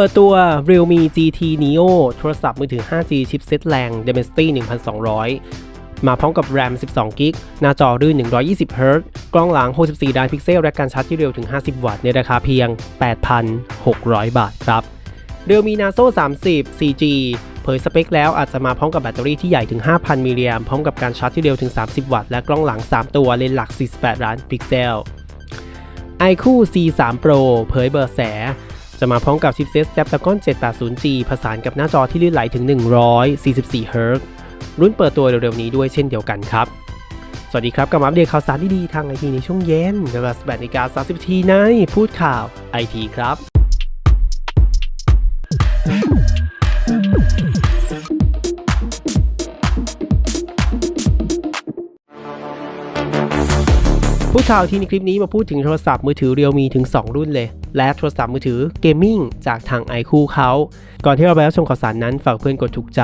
เปิดตัว Realme GT Neo โทรศัพท์มือถือ 5G ชิปเซ็ตแรง Dimensity 1200 มาพร้อมกับ RAM 12 g b หน้าจอรื่น 120 Hz กล้องหลัง 64ด้านพิกเซล และการชาร์จที่เร็วถึง 50 วัตต์ในราคาเพียง 8,600 บาทครับ Realme Naso 30 4G เผยสเปคแล้วอาจจะมาพร้อมกับแบตเตอรี่ที่ใหญ่ถึง 5,000 มิลลิแอมพร้อมกับการชาร์จที่เร็วถึง 30 วัตต์ และกล้องหลัง 3 ตัวเลนส์หลัก 48 ล้านพิกเซล iQOO C3 Pro เผยเบอร์แส จะมาพร้อมกับชิปเซ็ต Snapdragon 780G ผสานกับหน้าจอที่ลื่นไหลถึง 144 Hz รุ่นเปิดตัวเร็วๆนี้ด้วยเช่นเดียวกันครับ สวัสดีครับกลับมาอัปเดตข่าวสารดีๆทางไอทีในช่วงเย็นเวลา18นาฬิกา30นาทีในพูดข่าวไอทีครับผู้ข่าวที่ในคลิปนี้มาพูดถึงโทรศัพท์มือถือเรียวมีถึง 2 รุ่นเลย และโทรศัพท์มือถือเกมมิ่งจากทางไอคูเขาก่อนที่เราไปรับชมข่าวสารนั้นฝากเพื่อนกดถูกใจ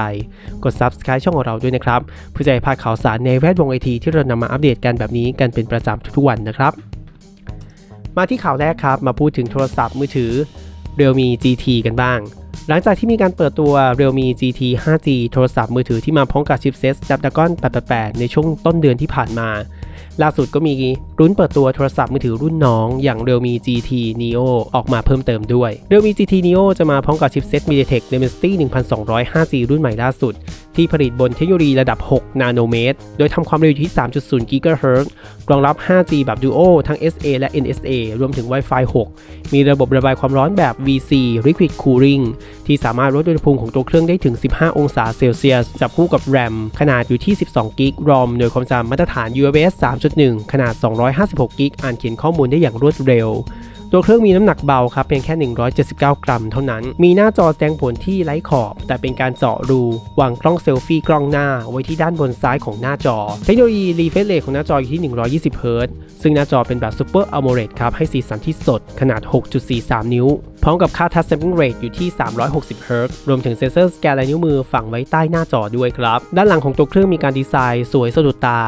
กด Subscribe ช่องของเราด้วยนะครับเพื่อจะให้พลาดข่าวสารในแวดวงไอทีที่เรานำมาอัปเดตกันแบบนี้กันเป็นประจำทุกๆวันนะครับ มาที่ข่าวแรกครับมาพูดถึงโทรศัพท์มือถือ Realme GT กันบ้าง หลังจากที่มีการเปิดตัว Realme GT 5G โทรศัพท์มือถือที่มาพร้อมกับชิปเซ็ต Snapdragon 888 ในช่วงต้นเดือนที่ผ่านมา ล่าสุดก็มีรุ่นเปิดตัวโทรศัพท์มือถือรุ่นน้อง อย่าง Realme GT Neo ออกมาเพิ่มเติมด้วย Realme GT Neo จะมาพร้อมกับชิปเซ็ต MediaTek Dimensity 1200 5G รุ่นใหม่ล่าสุด ที่ผลิตบนเทคโนโลยีระดับ 6 นาโนเมตร โดยทำความเร็วอยู่ที่ 3.0 GHz รองรับ 5G แบบ Duo ทั้ง SA และ NSA รวมถึง Wi-Fi 6 มีระบบระบายความร้อนแบบ VC Liquid Cooling ที่สามารถลดอุณหภูมิของตัวเครื่องได้ถึง 15 องศาเซลเซียสจับคู่กับ RAM ขนาดอยู่ที่ 12 g b ROM โดยความจำมาตรฐาน UFS 3.1ขนาด 256 g b อ่านเขียนข้อมูลได้อย่างรวดเร็ว ตัวเครื่องมีน้ำหนักเบาครับเพียงแค่ 179 กรัมเท่านั้น มีหน้าจอแสดงผลที่ไร้ขอบ แต่เป็นการเจาะรูวางกล้องเซลฟี่กล้องหน้าไว้ที่ด้านบนซ้ายของหน้าจอ เทคโนโลยี refresh rate ของหน้าจออยู่ที่ 120 Hz ซึ่งหน้าจอเป็นแบบ Super AMOLED ครับให้สีสันที่สดขนาด 6.43 นิ้ว พร้อมกับค่า Touch Sampling Rate อยู่ที่ 360 Hz รวมถึงเซ็นเซอร์สแกนลายนิ้วมือฝังไว้ใต้หน้าจอด้วยครับ ด้านหลังของตัวเครื่องมีการดีไซน์สวยสะดุดตา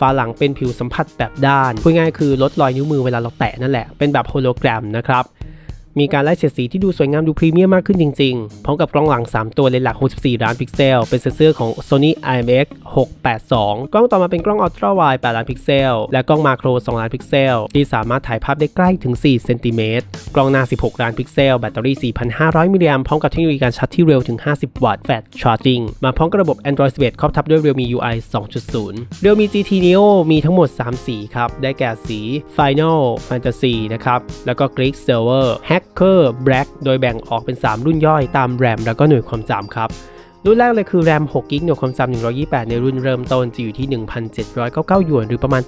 ฝาหลังเป็นผิวสัมผัสแบบด้านพูดง่ายคือลดรอยนิ้วมือเวลาเราแตะนั่นแหละเป็นแบบโฮโลแกรมนะครับ มีการไล่เฉดสีที่ดูสวยงามดูพรีเมียมมากขึ้นจริงๆ พร้อมกับกล้องหลัง 3 ตัวเลนส์หลัก 64 ล้านพิกเซล เป็นเซ็นเซอร์ของ Sony IMX 682 กล้องต่อมาเป็นกล้องอัลตร้าไวด์8ล้านพิกเซล และกล้องมาโคร 2 ล้านพิกเซล ที่สามารถถ่ายภาพได้ใกล้ถึง 4 เซนติเมตร กล้องหน้า 16 ล้านพิกเซล แบตเตอรี่ 4,500 มิลลิแอมพร้อมกับเทคโนโลยีการชาร์จที่เร็วถึง 50 วัตต์ Fast Charging มาพร้อมกับระบบ Android 11 ครอบทับด้วย Realme UI 2.0 Realme GT Neo มีทั้งหมด 3 สีครับ ได้แก่สี Final Fantasy นะครับ แล้วก็ Greek Silver Hack Hacker Black โดยแบ่งออกเป็น 3 รุ่นย่อยตาม RAM แล้วก็หน่วยความจำครับ รุ่นแรกเลยคือ RAM 6 g b หน่วยความจำ128 ในรุ่นเริ่มต้นจะอยู่ที่ 1,799หยวนหรือประมาณ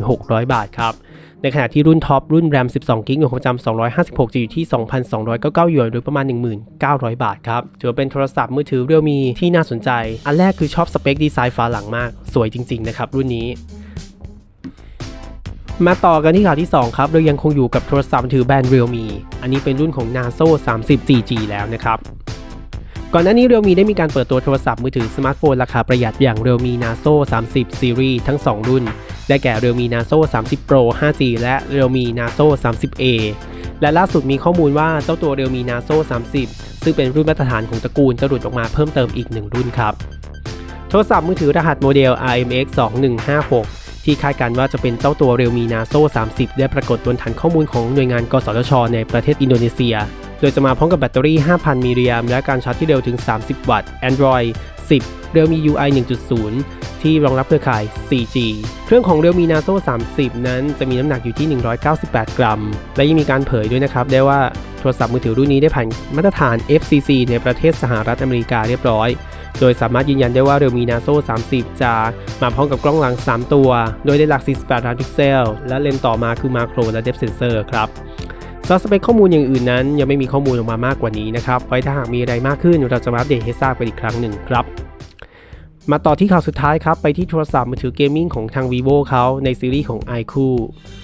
8,600 บาทครับในขณะที่รุ่นท็อปรุ่น RAM 12 g b หน่วยความจำ256 จะอยู่ที่ 2,299 หยวนหรือประมาณ 1,900 บาทครับ ถือว่าเป็นโทรศัพท์มือถือ Realme ที่น่าสนใจ อันแรกคือชอบสเปคดีไซน์ฝาหลังมาก สวยจริง ๆ นะครับรุ่นนี้ มาต่อกันที่ข่าวที่ 2 ครับ เรายังคงอยู่กับโทรศัพท์มือถือแบรนด์ Realme อันนี้เป็นรุ่นของ Naso 30 4G แล้วนะครับ ก่อนหน้านี้ Realme ได้มีการเปิดตัวโทรศัพท์มือถือสมาร์ทโฟนราคาประหยัดอย่าง Realme Naso 30 Series ทั้ง 2 รุ่น ได้แก่ Realme Naso 30 Pro 5G และ Realme Naso 30A และล่าสุดมีข้อมูลว่าเจ้าตัว Realme Naso 30 ซึ่งเป็นรุ่นมาตรฐานของตระกูลจะหลุดออกมาเพิ่มเติมอีก 1 รุ่นครับ โทรศัพท์มือถือรหัสโมเดล RMX 2156 ที่คาดการณ์ว่าจะเป็นเจ้าตัว Realme Naso 30 ได้ปรากฏบนฐานข้อมูลของหน่วยงานกสทช ในประเทศอินโดนีเซีย โดยจะมาพร้อมกับแบตเตอรี่ 5,000 มิลลิแอมและการชาร์จที่เร็วถึง 30 วัตต์ Android 10 Realme UI 1.0 ที่รองรับเครือข่าย 4G เครื่องของ Realme Naso 30 นั้นจะมีน้ำหนักอยู่ที่ 198 กรัม และยังมีการเผยด้วยนะครับได้ว่าโทรศัพท์มือถือรุ่นนี้ได้ผ่านมาตรฐาน FCC ในประเทศสหรัฐอเมริกาเรียบร้อย โดยสามารถยืนยันได้ว่า Realme Naso 30 จะมาพร้อมกับกล้องหลัง 3 ตัว โดยได้หลัก 48 ล้านพิกเซล และเลนส์ต่อมาคือ Macro และ Depth Sensor ครับสำหรับสเปคข้อมูลอย่างอื่นนั้น ยังไม่มีข้อมูลออกมามากกว่านี้นะครับ ไว้ถ้าหากมีอะไรมากขึ้น เราจะมาอัปเดตให้ทราบกันอีกครั้งหนึ่งครับมาต่อที่ข่าวสุดท้ายครับ ไปที่โทรศัพท์มือถือเกมมิ่งของทาง vivo เขาในซีรีส์ของ iQ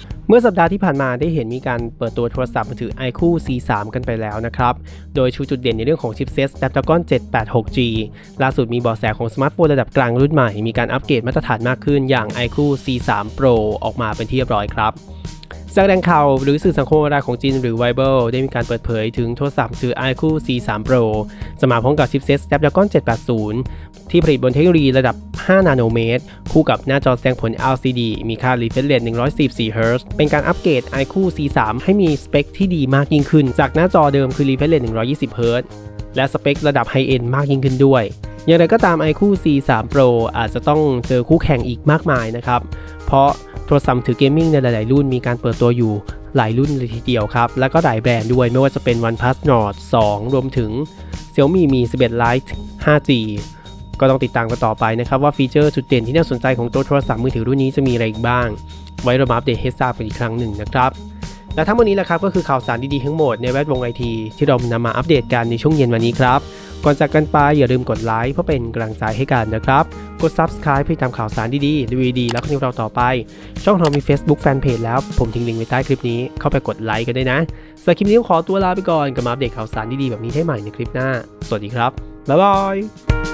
เมื่อสัปดาห์ที่ผ่านมาได้เห็นมีการเปิดตัวโทรศัพท์มือถือ iQ C3 กันไปแล้วนะครับ โดยชูจุดเด่นในเรื่องของชิปเซ็ต Snapdragon 786G ล่าสุดมีเบาะแสของสมาร์ทโฟนระดับกลางรุ่นใหม่ มีการอัปเกรดมาตรฐานมากขึ้นอย่าง iQ C3 Pro ออกมาเป็นที่เรียบร้อยครับ จากแหล่งข่าวหรือสื่อสังคมออนไลน์ของจีนหรือ Weibo ได้มีการเปิดเผยถึงโทรศัพท์มือถือ iQOO C3 Pro จะมาพร้อมกับชิปเซ็ต Snapdragon 780 ที่ผลิตบนเทคโนโลยีระดับ 5 นาโนเมตร คู่กับหน้าจอแสดงผล LCD มีค่า refresh rate 144 Hz เป็นการอัปเกรด iQOO C3 ให้มีสเปคที่ดีมากยิ่งขึ้น จากหน้าจอเดิมคือ refresh rate 120 Hz และสเปคระดับไฮเอนด์มากยิ่งขึ้นด้วยอย่างไรก็ตาม iQOO C3 Pro อาจจะต้องเจอคู่แข่งอีกมากมายนะครับ เพราะ รศัพท์ถือเกมมิ่งในหลาย ๆ รุ่นมีการเปิดตัวอยู่หลายรุ่นเลยทีเดียวครับ แล้วก็หลายแบรนด์ด้วย ไม่ว่าจะเป็น OnePlus Nord 2 รวมถึง Xiaomi Mi 11 Lite 5G ก็ต้องติดตามกันต่อไปนะครับ ว่าฟีเจอร์จุดเด่นที่น่าสนใจของตัวโทรศัพท์มือถือรุ่นนี้จะมีอะไรอีกบ้าง ไว้เรามาอัปเดตให้ทราบกันอีกครั้งหนึ่งนะครับและทั้งหมดนี้แหละครับก็คือข่าวสารดี ๆ ทั้งหมดในแวดวงไอทีที่เรานำมาอัปเดตกันในช่วงเย็นวันนี้ครับ ก่อนจากกันไปอย่าลืมกดไลค์เพื่อเป็นกำลังใจให้กันนะครับ กด Subscribe เพื่อตามข่าวสารดีๆดีดีๆแล้วคลิปเราต่อไป ช่องเรามี Facebook Fanpage แล้ว ผมทิ้งลิงก์ไว้ใต้คลิปนี้เข้าไปกดไลค์กันได้นะสำหรับคลิปนี้ขอตัวลาไปก่อนกับมาอัปเดตข่าวสารดีๆแบบนี้ให้ใหม่ในคลิปหน้า สวัสดีครับบ๊ายบาย